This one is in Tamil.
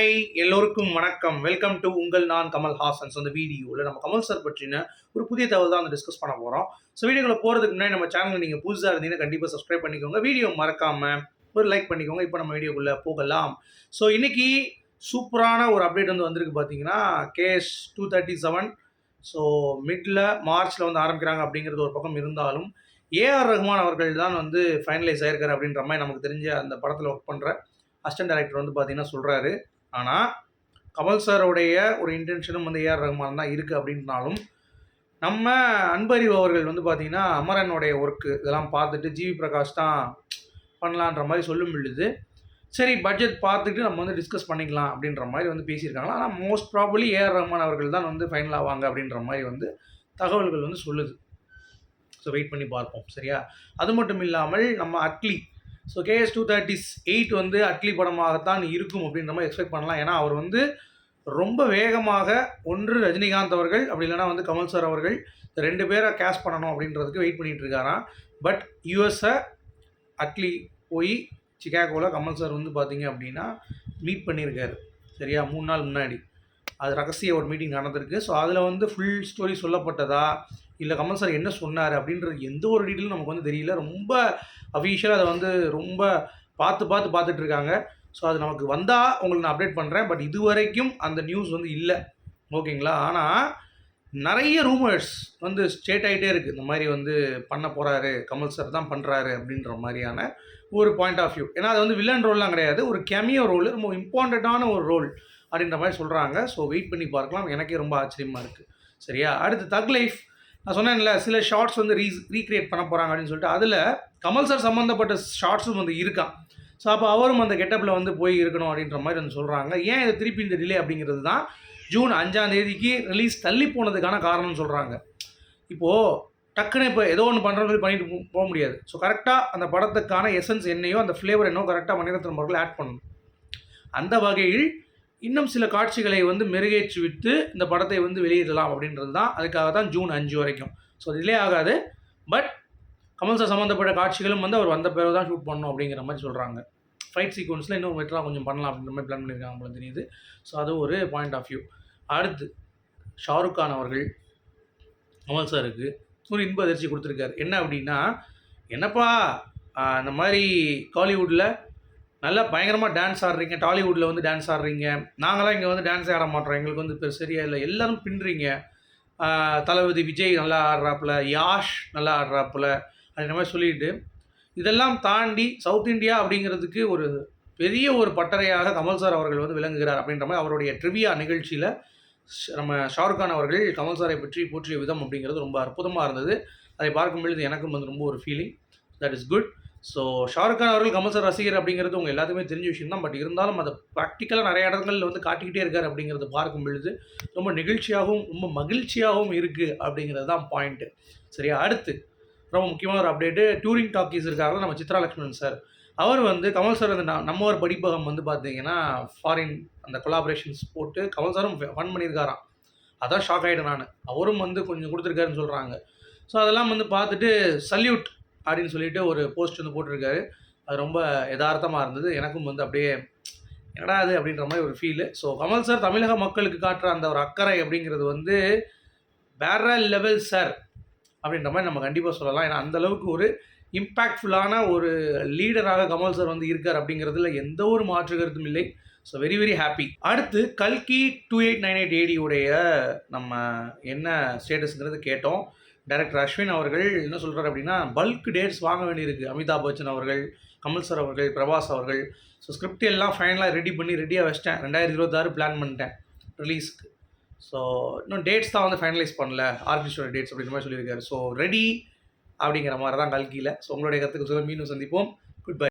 ஹாய் எல்லோருக்கும் வணக்கம். வெல்கம் டு உங்கள் நான் கமல் ஹாசன்ஸ் அந்த வீடியோவில் நம்ம கமல் சார் பற்றின ஒரு புதிய தகவல் தான் வந்து டிஸ்கஸ் பண்ண போகிறோம் ஸோ வீடியோக்குள்ள போகிறதுக்கு முன்னாடி நம்ம சேனல் நீங்கள் புதுசாக இருந்தீங்கன்னா கண்டிப்பாக சப்ஸ்கிரைப் பண்ணிக்கோங்க. வீடியோ மறக்காமல் ஒரு லைக் பண்ணிக்கோங்க. இப்போ நம்ம வீடியோக்குள்ளே போகலாம். ஸோ இன்றைக்கி சூப்பரான ஒரு அப்டேட் வந்து வந்திருக்கு பார்த்தீங்கன்னா KS two thirty seven so middle மார்ச்சில் வந்து ஆரம்பிக்கிறாங்க அப்படிங்கிறது ஒரு பக்கம் இருந்தாலும் ஏஆர் ரஹ்மான் அவர்கள் தான் வந்து ஃபைனலைஸ் ஆயிருக்காரு அப்படின்ற மாதிரி நமக்கு தெரிஞ்ச அந்த படத்தில் ஒர்க் பண்ணுற அசிஸ்டன்ட் டைரக்டர் வந்து பார்த்தீங்கன்னா சொல்கிறாரு ஆனால் கமல் சாரோடைய ஒரு இன்டென்ஷனும் வந்து ஏஆர் ரகுமான் தான் இருக்குது அப்படின்னாலும் நம்ம அன்பறிவு அவர்கள் வந்து பார்த்திங்கன்னா அமரனுடைய ஒர்க்கு இதெல்லாம் பார்த்துட்டு ஜிவி பிரகாஷ் தான் பண்ணலான்ற மாதிரி சொல்லும் பொழுது சரி பட்ஜெட் பார்த்துட்டு நம்ம வந்து டிஸ்கஸ் பண்ணிக்கலாம் அப்படின்ற மாதிரி வந்து பேசியிருக்காங்க. ஆனால் மோஸ்ட் ப்ராபலி ஏஆர் ரஹ்மான் அவர்கள் தான் வந்து ஃபைனல் ஆவாங்க அப்படின்ற மாதிரி வந்து தகவல்கள் வந்து சொல்லுது. ஸோ வெயிட் பண்ணி பார்ப்போம் சரியா? அது மட்டும் இல்லாமல் நம்ம Atlee so KS two thirties eight வந்து அட்லி படமாகத்தான் இருக்கும் அப்படின்ற மாதிரி எக்ஸ்பெக்ட் பண்ணலாம். ஏன்னா அவர் வந்து ரொம்ப வேகமாக ஒன்று ரஜினிகாந்த் அவர்கள் அப்படி இல்லைனா வந்து கமல் சார் அவர்கள் ரெண்டு பேரை கேஷ் பண்ணணும் அப்படின்றதுக்கு வெயிட் பண்ணிகிட்டு இருக்காராம். பட் யூஎஸ்ஸை அட்லி போய் சிகாகோவில் கமல் சார் வந்து பார்த்தீங்க அப்படின்னா மீட் பண்ணியிருக்காரு. சரியா? மூணு நாள் முன்னாடி. அது ரகசிய ஒரு மீட்டிங் நடந்திருக்கு. ஸோ அதில் வந்து ஃபுல் ஸ்டோரி சொல்லப்பட்டதா? இல்லை கமல் சார் என்ன சொன்னார்? அப்படின்றது எந்த ஒரு டீட்டெயிலும் நமக்கு வந்து தெரியல. ரொம்ப அஃபீஷியலாக அதை வந்து ரொம்ப பார்த்து பார்த்து பார்த்துட்டு இருக்காங்க. ஸோ அது நமக்கு வந்தால் உங்களுக்கு நான் அப்டேட் பண்ணுறேன் பட் இது வரைக்கும் அந்த நியூஸ் வந்து இல்லை. ஓகேங்களா ஆனால் நிறைய ரூமர்ஸ் வந்து ஸ்டேட் ஆகிட்டே இருக்குது இந்த மாதிரி வந்து பண்ண போகிறாரு கமல் சார் தான் பண்ணுறாரு அப்படின்ற மாதிரியான ஒரு பாயிண்ட் ஆஃப் வியூ ஏன்னா அது வந்து வில்லன் ரோல்லாம் கிடையாது. ஒரு கெமியோ ரோல் ரொம்ப இம்பார்ட்டண்ட்டான ஒரு ரோல் அப்படின்ற மாதிரி சொல்கிறாங்க ஸோ வெயிட் பண்ணி பார்க்கலாம். எனக்கே ரொம்ப ஆச்சரியமாக இருக்குது சரியா? அடுத்து தக் லைஃப் நான் சொன்னேன்ல சில ஷார்ட்ஸ் வந்து ரீ ரீக்ரியேட் பண்ண போகிறாங்க அப்படின்னு சொல்லிட்டு அதில் கமல் சார் சம்மந்தப்பட்ட ஷார்ட்ஸும் வந்து இருக்கான் ஸோ அப்போ அவரும் அந்த கெட்டப்பில் வந்து போய் இருக்கணும் அப்படின்ற மாதிரி வந்து சொல்கிறாங்க ஏன் இது திருப்பி இந்த டிலே அப்படிங்கிறது தான்? ஜூன் அஞ்சாம் தேதிக்கு ரிலீஸ் தள்ளி போனதுக்கான காரணம்னு சொல்கிறாங்க இப்போது டக்குன்னு இப்போ ஏதோ ஒன்று பண்ணுறது பண்ணிட்டு போக முடியாது. ஸோ கரெக்டாக அந்த படத்துக்கான எசன்ஸ் என்னையோ அந்த ஃப்ளேவர் என்னோ கரெக்டாக மணிரத்னம் அவர்கள் ஆட் பண்ணணும். அந்த வகையில் இன்னும் சில காட்சிகளை வந்து மெருகேற்றி விட்டு இந்த படத்தை வந்து வெளியிடலாம் அப்படின்றது தான். அதுக்காக தான் ஜூன் அஞ்சு வரைக்கும். ஸோ டிலே ஆகாது. பட் கமல் சார் சம்மந்தப்பட்ட காட்சிகளும் வந்து அவர் வந்த பிறகு தான் ஷூட் பண்ணணும் அப்படிங்கிற மாதிரி சொல்கிறாங்க ஃபைட் சீக்வன்ஸில் இன்னும் பெட்டராக கொஞ்சம் பண்ணலாம் அப்படின்ற மாதிரி பிளான் பண்ணியிருக்காங்க போல தெரியுது. ஸோ அது ஒரு பாயிண்ட் ஆஃப் வியூ அடுத்து ஷாருக் கான் அவர்கள் கமல் சாருக்கு ஒரு இன்ப அதிர்ச்சி கொடுத்துருக்காரு. என்ன அப்படின்னா என்னப்பா இந்த மாதிரி காலிவுட்டில் நல்லா பயங்கரமாக டான்ஸ் ஆடுறீங்க டாலிவுட்டில் வந்து டான்ஸ் ஆடுறீங்க. நாங்களாம் இங்கே வந்து டான்ஸ் ஆட மாட்டோம். எங்களுக்கு வந்து பெரு சரியா இல்லை. எல்லோரும் பின்னுறீங்க. தளபதி விஜய் நல்லா ஆடுறாப்புல யாஷ் நல்லா ஆடுறாப்புல அப்படின்ற மாதிரி சொல்லிட்டு இதெல்லாம் தாண்டி சவுத் இந்தியா அப்படிங்கிறதுக்கு ஒரு பெரிய ஒரு பட்டறையாக கமல் சார் அவர்கள் வந்து விளங்குகிறார் அப்படின்ற மாதிரி அவருடைய ட்ரிவியா நிகழ்ச்சியில் நம்ம ஷாருக் கான் அவர்கள் கமல் சாரை பற்றி போற்றிய விதம் அப்படிங்கிறது ரொம்ப அற்புதமாக இருந்தது. அதை பார்க்கும் பொழுது எனக்கும் வந்து ரொம்ப ஒரு feeling that is good so Shahrukh Khan அவர்கள் கமல் சார் ரசிகர் அப்படிங்கிறது உங்கள் எல்லாத்துக்குமே தெரிஞ்ச விஷயம் தான். பட் இருந்தாலும் அதை ப்ராக்டிக்கலாக நிறைய இடங்கள்ல வந்து காட்டிக்கிட்டே இருக்கார் அப்படிங்கிறத பார்க்கும் பொழுது ரொம்ப நெகிழ்ச்சியாகவும் ரொம்ப மகிழ்ச்சியாகவும் இருக்குது அப்படிங்கிறது தான் பாயிண்ட்டு சரியா? அடுத்து ரொம்ப முக்கியமான ஒரு அப்டேட்டு டூரிங் டாக்கீஸ் இருக்காங்க. நம்ம சித்ரா லக்ஷ்மணன் சார். அவர் வந்து கமல் சார் அந்த நம்ம ஒரு படிப்பகம் வந்து பார்த்தீங்கன்னா ஃபாரின் அந்த கொலாபரேஷன்ஸ் போட்டு கமல் சாரும் ஃபன் பண்ணியிருக்காராம். அதான் ஷாக் ஆகிட்டேன் நான். அவரும் வந்து கொஞ்சம் கொடுத்துருக்காருன்னு சொல்கிறாங்க ஸோ அதெல்லாம் வந்து பார்த்துட்டு சல்யூட் அப்படின்னு சொல்லிட்டு ஒரு போஸ்ட் வந்து போட்டிருக்காரு. அது ரொம்ப யதார்த்தமாக இருந்தது. எனக்கும் வந்து அப்படியே என்னடா அது அப்படின்ற மாதிரி ஒரு ஃபீலு ஸோ கமல் சார் தமிழக மக்களுக்கு காட்டுற அந்த ஒரு அக்கறை அப்படிங்கிறது வந்து வேற லெவல் சார் அப்படின்ற மாதிரி நம்ம கண்டிப்பாக சொல்லலாம். ஏன்னா அந்த அளவுக்கு ஒரு இம்பேக்ட்ஃபுல்லான ஒரு லீடராக கமல் சார் வந்து இருக்கார் அப்படிங்கிறதுல எந்த ஒரு மாற்று கருத்தும் இல்லை. ஸோ வெரி வெரி ஹாப்பி அடுத்து கல்கி டூ எயிட் நைன் எயிட் ஏடியுடைய நம்ம என்ன ஸ்டேட்டஸ்ங்கிறது கேட்டோம். டைரக்டர் அஸ்வின் அவர்கள் என்ன சொல்கிறார் அப்படின்னா பல்க் டேட்ஸ் வாங்க வேண்டியிருக்கு. அமிதாப் பச்சன் அவர்கள் கமல் சார் அவர்கள் பிரபாஸ் அவர்கள். ஸோ ஸ்கிரிப்ட் எல்லாம் ஃபைனலாக ரெடி பண்ணி ரெடியாக வச்சிட்டேன். ரெண்டாயிரத்தி இருபத்தாறு பிளான் பண்ணிட்டேன். ரிலீஸ்க்கு ஸோ இன்னும் டேட்ஸ் தான் வந்து ஃபைனலைஸ் பண்ணல. ஆர்டிஸ்டோட டேட்ஸ் அப்படிங்கிற மாதிரி சொல்லியிருக்காரு. ஸோ ரெடி அப்படிங்கிற மாதிரி தான் கல்கியில் ஸோ உங்களுடைய கருத்துக்கு சொல்ல மீண்டும் சந்திப்போம். Good bye